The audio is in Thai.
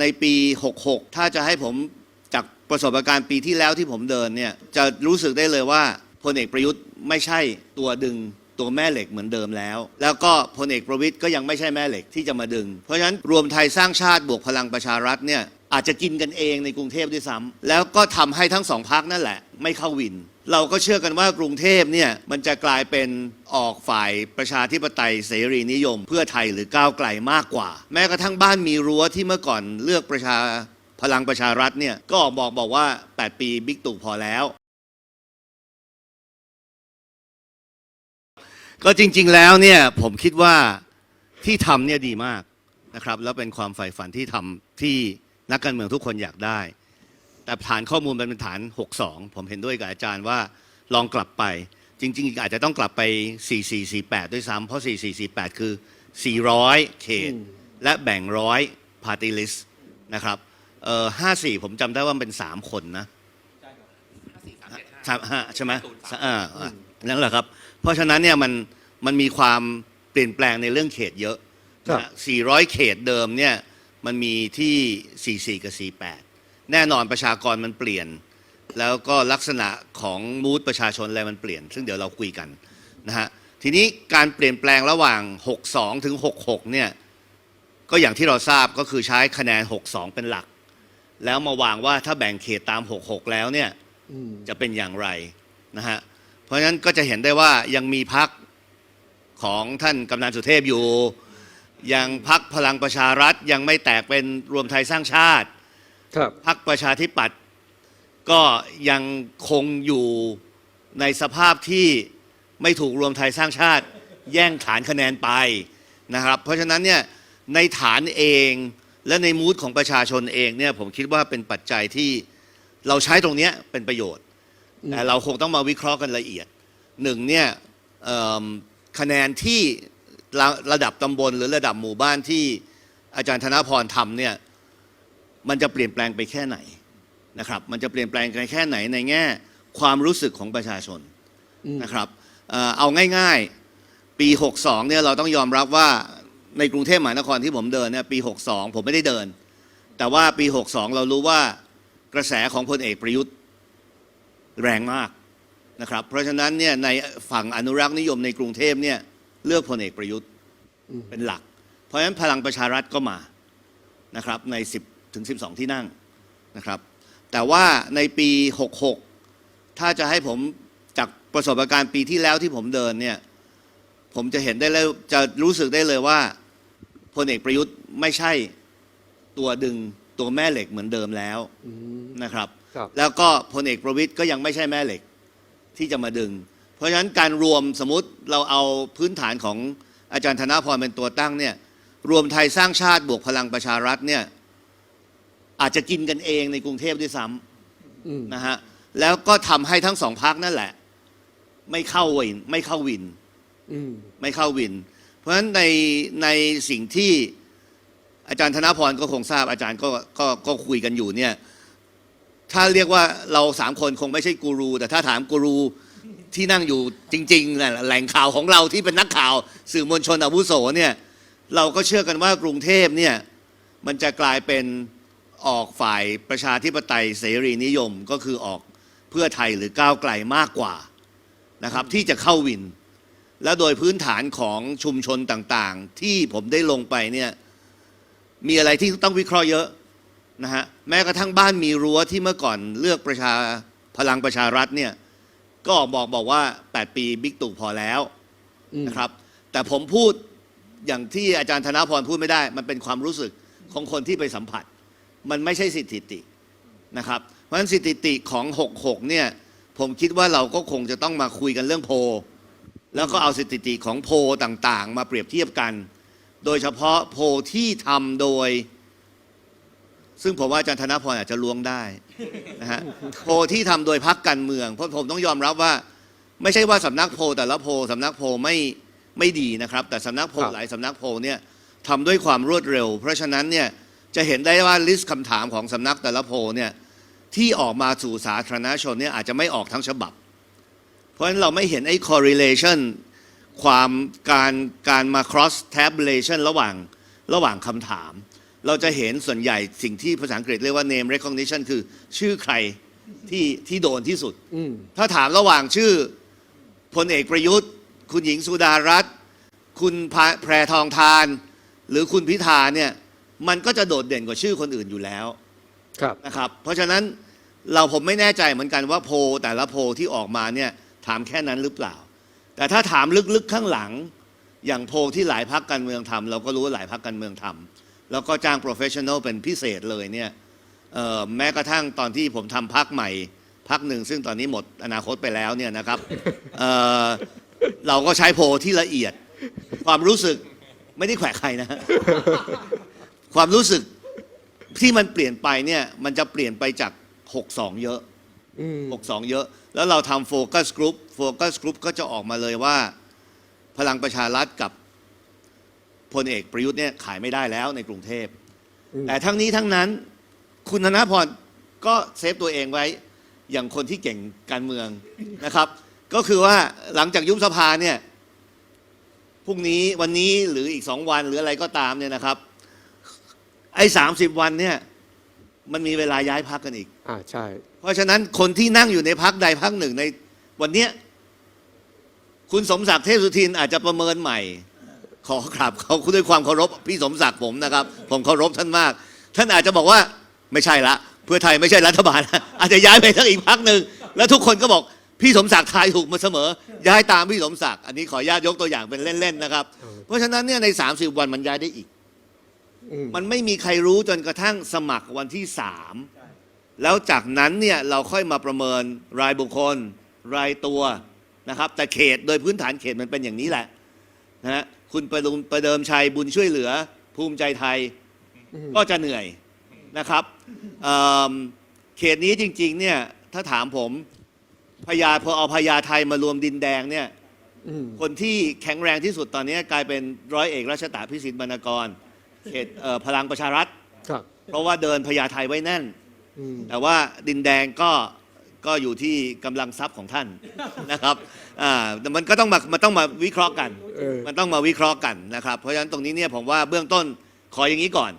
ในปี 66 ถ้าจะให้ผมจากประสบการณ์ปีที่แล้วที่ผมเดินเนี่ยจะรู้สึกได้เลยว่าพลเอกประยุทธ์ไม่ใช่ตัวดึงตัวแม่เหล็กเหมือนเดิมแล้ว แล้วก็พลเอกประวิตยก็ยังไม่ใช่แม่เหล็กที่จะมาดึง เพราะฉะนั้นรวมไทยสร้างชาติบวกพลังประชารัฐเนี่ยอาจจะกินกันเองในกรุงเทพด้วยซ้ำแล้วก็ทำให้ทั้งสองพักนั่นแหละ ไม่เข้าวิน เราก็เชื่อกันว่ากรุงเทพเนี่ยมันจะกลายเป็นออกฝ่ายประชาธิปไตยเสรีนิยม เพื่อไทยหรือก้าวไกลมากกว่า แม้กระทั่งบ้านมีรั้วที่เมื่อก่อนเลือกประชาพลังประชารัฐเนี่ยก็ออกบอกบอกว่า 8 ปีบิ๊กตู่พอแล้ว ก็จริง ๆแล้วเนี่ยผมคิดว่าที่ทำเนี่ยดีมากนะครับ แล้วเป็นความใฝ่ฝันที่ทำที่นักการเมืองทุกคนอยากได้ แต่ฐานข้อมูลมันเป็นฐาน 62 ผมเห็นด้วยกับอาจารย์ว่าลองกลับไป จริง ๆ อาจจะต้องกลับไป 4448 ด้วยซ้ำเพราะ 4448 คือ 400 เขต และแบ่งร้อยพาร์ตี้ลิสต์นะครับเอ่อ54 ผมจำได้ว่ามันเป็น 3 คนนะสามห้าใช่ไหมอ่าอ่านั่นแหละครับ เพราะฉะนั้นเนี่ยมันมันมีความเปลี่ยนแปลงในเรื่องเขตเยอะครับนะฮะ400 เขตเดิมเนี่ยมันมีที่ 44 กับ 48 แน่นอนประชากรมันเปลี่ยน แล้วก็ลักษณะของมูดประชาชนอะไรมันเปลี่ยน ซึ่งเดี๋ยวเราคุยกันนะฮะทีนี้การเปลี่ยนแปลงระหว่าง 62 ถึง 66 เนี่ยก็อย่างที่เราทราบก็คือใช้คะแนน 62 เป็นหลัก แล้วมาวางว่าถ้าแบ่งเขตตาม 66 แล้วเนี่ยอืมจะเป็นอย่างไรนะฮะเพราะฉะนั้นก็จะเห็นได้ว่ายังมีพักของท่านกำนันสุเทพอยู่ ยังพักพลังประชารัฐยังไม่แตกเป็นรวมไทยสร้างชาติ ครับพักประชาธิปัตย์ก็ยังคงอยู่ในสภาพที่ไม่ถูกรวมไทยสร้างชาติ แย่งฐานคะแนนไปนะครับ เพราะฉะนั้นเนี่ยในฐานเองและในมูดของประชาชนเองเนี่ยผมคิดว่าเป็นปัจจัยที่เราใช้ตรงเนี้ยเป็นประโยชน์อืมแต่เราคงต้องมาวิเคราะห์กันละเอียดหนึ่งเนี่ยเอิ่มคะแนนที่ระระดับตำบลหรือระดับหมู่บ้านที่อาจารย์ธนพรทำเนี่ย มันจะเปลี่ยนแปลงไปแค่ไหนนะครับ มันจะเปลี่ยนแปลงไปแค่ไหนในแง่ความรู้สึกของประชาชนอืมนะครับเอ่อเอาง่ายๆ ปี 62เนี่ยเราต้องยอมรับว่าในกรุงเทพมหานครที่ผมเดินเนี่ยปี 62 ผมไม่ได้เดิน แต่ว่าปี 62 เรารู้ว่ากระแสของพลเอกประยุทธ์แรงมากนะครับ เพราะฉะนั้นเนี่ยในฝั่งอนุรักษ์นิยมในกรุงเทพเนี่ยเลือกพลเอกประยุทธ์อืมเป็นหลัก เพราะฉะนั้นพลังประชารัฐก็มานะครับใน 10 ถึง 12 ที่นั่งนะครับ แต่ว่าในปี 66 ถ้าจะให้ผมจากประสบการณ์ปีที่แล้วที่ผมเดินเนี่ย ผมจะเห็นได้เลยจะรู้สึกได้เลยว่าพลเอกประยุทธ์ไม่ใช่ตัวดึงตัวแม่เหล็กเหมือนเดิมแล้วอืมนะครับครับ แล้วก็พลเอกประวิตยก็ยังไม่ใช่แม่เหล็กที่จะมาดึง เพราะฉะนั้นการรวมสมมติเราเอาพื้นฐานของอาจารย์ธนพรเป็นตัวตั้งเนี่ยรวมไทยสร้างชาติบวกพลังประชารัฐเนี่ย อาจจะกินกันเองในกรุงเทพด้วยซ้อืมำนะฮะแล้วก็ทำให้ทั้งสองพักนั่นแหละ ไม่เข้าวิน ไม่เข้าวินอืมไม่เข้าวิน เพราะฉะนั้นในในสิ่งที่อาจารย์ธนพรก็คงทราบอาจารย์ก็ก็ก็คุยกันอยู่เนี่ย ถ้าเรียกว่าเราสามคนคงไม่ใช่กูรู แต่ถ้าถามกูรูที่นั่งอยู่จริงๆน่ะแหล่งข่าวของเราที่เป็นนักข่าว สื่อมวลชนอาวุโสเนี่ย เราก็เชื่อกันว่ากรุงเทพเนี่ย มันจะกลายเป็น ออกฝ่ายประชาธิปไตยเสรีนิยมก็คือออกเพื่อไทยหรือก้าวไกลมากกว่านะครับที่จะเข้าวิน แล้วโดยพื้นฐานของชุมชนต่างๆ ที่ผมได้ลงไปเนี่ยมีอะไรที่ต้องวิเคราะห์เยอะนะฮะแม้กระทั่งบ้านมีรั้วที่เมื่อก่อนเลือกประชาพลังประชารัฐเนี่ยก็บอกบอกว่า 8 ปีบิ๊กตู่พอแล้วอืมนะครับ แต่ผมพูดอย่างที่อาจารย์ธนพรพูดไม่ได้ มันเป็นความรู้สึกของคนที่ไปสัมผัส มันไม่ใช่สถิตินะครับเพราะฉะนั้นสถิติของ 66 เนี่ยผมคิดว่าเราก็คงจะต้องมาคุยกันเรื่องโพลแล้วก็เอาสถิติของโพลต่างๆ มาเปรียบเทียบกัน โดยเฉพาะโพลที่ทำโดย ซึ่งผมว่าอาจารย์ธนพรอาจจะล้วงได้นะฮะโพลที่ทำโดยพักการเมืองเพราะผมต้องยอมรับว่า ไม่ใช่ว่าสำนักโพลแต่ละโพลสำนักโพลไม่ไม่ดีนะครับ แต่สำนักโพลครับหลายสำนักโพลเนี่ยทำด้วยความรวดเร็ว เพราะฉะนั้นเนี่ย จะเห็นได้ว่าลิสต์คำถามของสำนักแต่ละโพลเนี่ยที่ออกมาสู่สาธารณชนเนี่ยอาจจะไม่ออกทั้งฉบับ เพราะฉะนั้นเราไม่เห็นไอ้ correlation ความการการมา cross tabulation ระหว่างระหว่างคำถาม เราจะเห็นส่วนใหญ่สิ่งที่ภาษาอังกฤษเรียกว่า name recognition คือชื่อใครที่ที่โดนที่สุดอืมถ้าถามระหว่างชื่อพลเอกประยุทธ์ คุณหญิงสุดารัตน์คุณพาแพรทองทาน หรือคุณพิธาเนี่ย มันก็จะโดดเด่นกว่าชื่อคนอื่นอยู่แล้วครับนะครับ เพราะฉะนั้นเราผมไม่แน่ใจเหมือนกันว่าโพลแต่ละโพลที่ออกมาเนี่ยถามแค่นั้นหรือเปล่า แต่ถ้าถามลึกๆข้างหลัง อย่างโพลที่หลายพักการเมืองทำเราก็รู้ว่าหลายพักการเมืองทำแล้วก็จ้าง professional เป็นพิเศษเลยเนี่ยเอ่อแม้กระทั่งตอนที่ผมทำพักใหม่พักหนึ่งซึ่งตอนนี้หมดอนาคตไปแล้วเนี่ยนะครับเอ่อเราก็ใช้โพลที่ละเอียดความรู้สึกไม่ได้แขวะใครนะฮะ ความรู้สึกที่มันเปลี่ยนไปเนี่ย มันจะเปลี่ยนไปจาก 62 เยอะ อืม62 เยอะ แล้วเราทำโฟกัสกรุ๊ปโฟกัสกรุ๊ปก็จะออกมาเลยว่า พลังประชารัฐกับพลเอกประยุทธ์เนี่ยขายไม่ได้แล้วในกรุงเทพอืมแต่ทั้งนี้ทั้งนั้นคุณธนพรก็เซฟตัวเองไว้อย่างคนที่เก่งการเมืองนะครับ ก็คือว่าหลังจากยุบสภาเนี่ยพรุ่งนี้วันนี้หรืออีกสองวันหรืออะไรก็ตามเนี่ยนะครับ ไอ้สามสิบวันเนี่ย มันมีเวลาย้ายพักกันอีก อ่าใช่ เพราะฉะนั้นคนที่นั่งอยู่ในพักใดพักหนึ่งในวันเนี้ยคุณสมศักดิ์เทพสุทินอาจจะประเมินใหม่ ขอกราบเขาด้วยความเคารพพี่สมศักดิ์ผมนะครับ ผมเคารพท่านมาก ท่านอาจจะบอกว่าไม่ใช่ละ เพื่อไทยไม่ใช่รัฐบาลอาจจะย้ายไปทั้งอีกพักหนึ่งแล้วทุกคนก็บอกพี่สมศักดิ์ทายถูกมาเสมอ ย้ายตามพี่สมศักดิ์อันนี้ขออนุญาตยกตัวอย่างเป็นเล่นๆนะครับ เพราะฉะนั้นเนี่ยใน 30 วันมันย้ายได้อีกอื มมันไม่มีใครรู้จนกระทั่งสมัครวันที่สามแล้วจากนั้นเนี่ยเราค่อยมาประเมินรายบุคคล รายตัวนะครับ แต่เขตโดยพื้นฐานเขตมันเป็นอย่างนี้แหละนะฮะคุณประดุมประเดิมชัยบุญช่วยเหลือ ภูมิใจไทยอืมก็จะเหนื่อยนะครับเอิ่มเขตนี้จริงๆเนี่ยถ้าถามผมพญาพอเอาพญาไทยมารวมดินแดงเนี่ยอืมคนที่แข็งแรงที่สุดตอนนี้กลายเป็นร้อยเอกรัชตาพิสิทธิ์บรรณกร เขตเอ่อพลังประชารัฐ ครับเพราะว่าเดินพญาไทไว้แน่น อืม แต่ว่าดินแดงก็ก็อยู่ที่กำลังทรัพย์ของท่าน นะครับอ่าแต่มันก็ต้องมามันต้องมาวิเคราะห์กัน เออ มันต้องมาวิเคราะห์กันนะครับ เพราะฉะนั้นตรงนี้เนี่ยผมว่าเบื้องต้นขออย่างนี้ก่อน